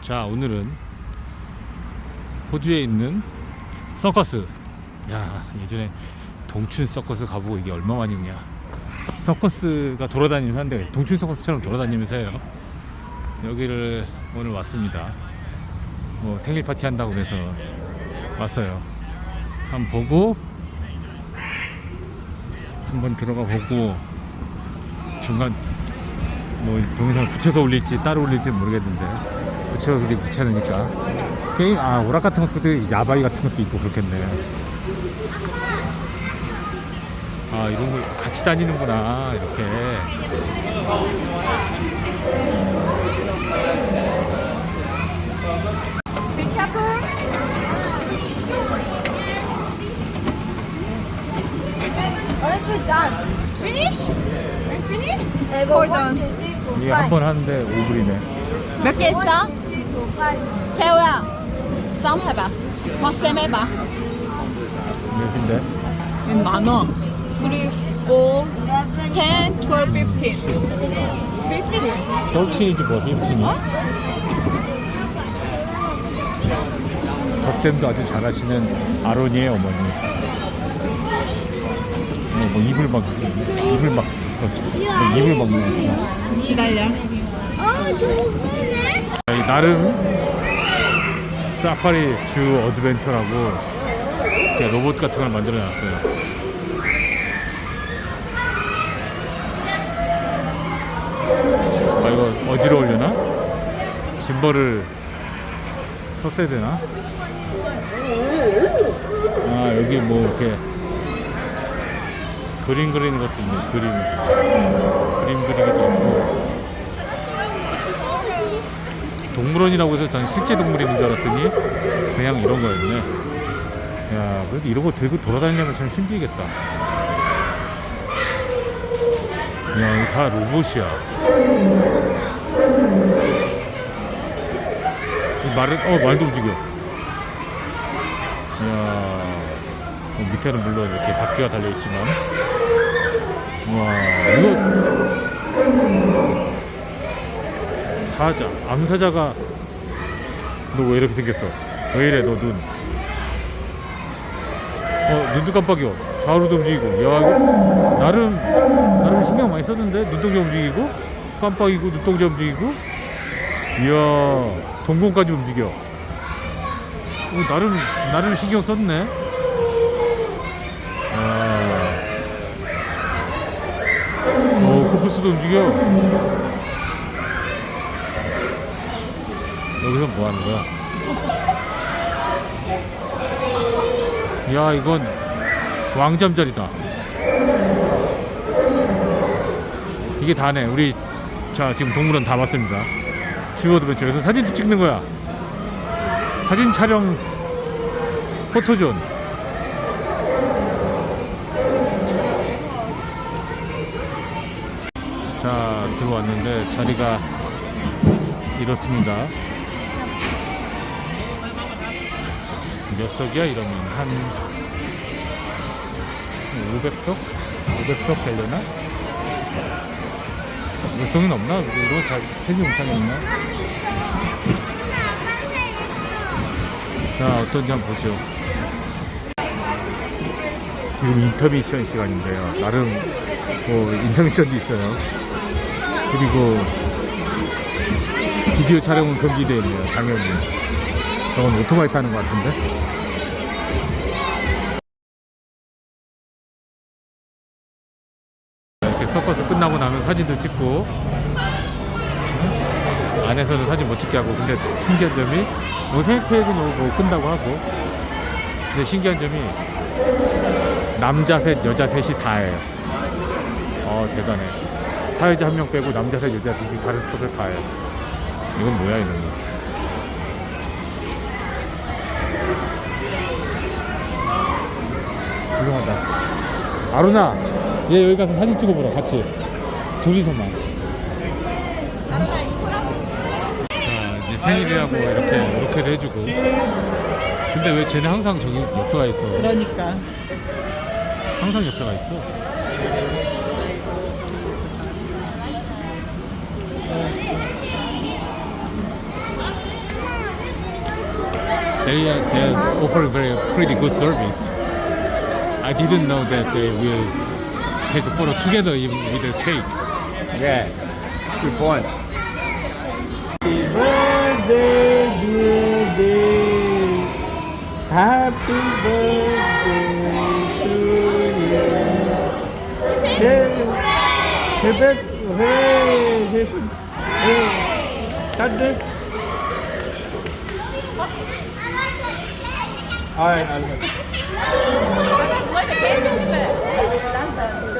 자 오늘은 호주에 있는 서커스. 야 예전에 동춘 서커스 가보고 이게 얼마만이냐. 서커스가 돌아다니면서 한데 동춘 서커스처럼 돌아다니면서 해요. 여기를 오늘 왔습니다. 뭐 생일 파티 한다고 그래서 왔어요. 한번 보고 한번 들어가 보고 중간 뭐 동영상 붙여서 올릴지 따로 올릴지 모르겠는데 올리 붙여놓으니까. 게임 아 오락 같은 것도 야바이 같은 것도 있고 그렇겠네. 아 이런 거 같이 다니는구나 이렇게. 이게 한 번 하는데 5불이네. 몇개 있어? 태우야, 싸움 해봐. 버쌤 해봐. 몇인데? 만 원. 3, 4, 10, 12, 15. 15. 13이지 뭐 15이 덧셈도 아주 잘하시는 아로니의 어머니 뭐, 뭐 입을 막 입을 막 뭐, 입을 막 먹었어 기다려. 이 나름 사파리 주 어드벤처라고 로봇 같은 걸 만들어 놨어요 아 이거 어지러우려나? 짐벌을 썼어야 되나? 아 여기 뭐 이렇게 그림 그리는 것도 있네 그림 그림 그리기도 있고 동물원이라고 해서 난 실제 동물이 있는 줄 알았더니 그냥 이런 거였네. 야 그래도 이런 거 들고 돌아다니려면 참 힘들겠다. 야 이거 다 로봇이야. 이 말을 어 말도 움직여. 이야 어, 밑에는 물론 이렇게 바퀴가 달려있지만. 와 이거 사자 암사자가 너 왜 이렇게 생겼어? 왜 이래 너 눈? 어 눈도 깜빡여 좌우로도 움직이고. 야 이거 나름 나름 신경 많이 썼는데? 눈동자 움직이고 깜빡이고 눈동자 움직이고. 이야 동공까지 움직여. 어, 나름 나름 신경 썼네. 아. 어 코뿔소도 움직여 여기서 뭐 하는 거야? 야, 이건 왕잠자리다. 이게 다네. 우리 자 지금 동물원 다 왔습니다. 주어드벤처 여기서 사진도 찍는 거야. 사진 촬영 포토존. 자 들어왔는데 자리가 이렇습니다. 몇 석이야 이러면 한 500석? 500석 되려나? 몇 석이 넘나? 이거 잘 세지 못하겠나? 자 어떤지 한번 보죠. 지금 인터미션 시간인데요. 나름 뭐 인터미션도 있어요. 그리고 비디오 촬영은 금지되어 있네요. 당연히. 저건 오토바이 타는 것 같은데. 이렇게 서커스 끝나고 나면 사진도 찍고. 응? 안에서는 사진 못 찍게 하고 근데 신기한 점이 뭐 생일 케이크는 뭐 끈다고 하고. 근데 신기한 점이 남자 셋 여자 셋이 다 해요. 어 대단해. 사회자 한 명 빼고 남자 셋 여자 셋이 다른 스포츠를 다 해요. 이건 뭐야 이런 거. 훌륭하다. 아루나 얘 여기 가서 사진 찍어보라 같이. 둘이서만. 자 이제 생일이라고 이렇게 이렇게도 해주고. 근데 왜 쟤는 항상 저기 옆에 가 있어? 그러니까. 항상 옆에 가 있어. They they offer very pretty good service. I didn't know that they will take a photo together even with the cake. Yeah. Good point. Happy birthday, dear day. Happy birthday to you. Hey, hey, hey, hey, hey. Cut this. Alright, I'll Look at baby fit. That's the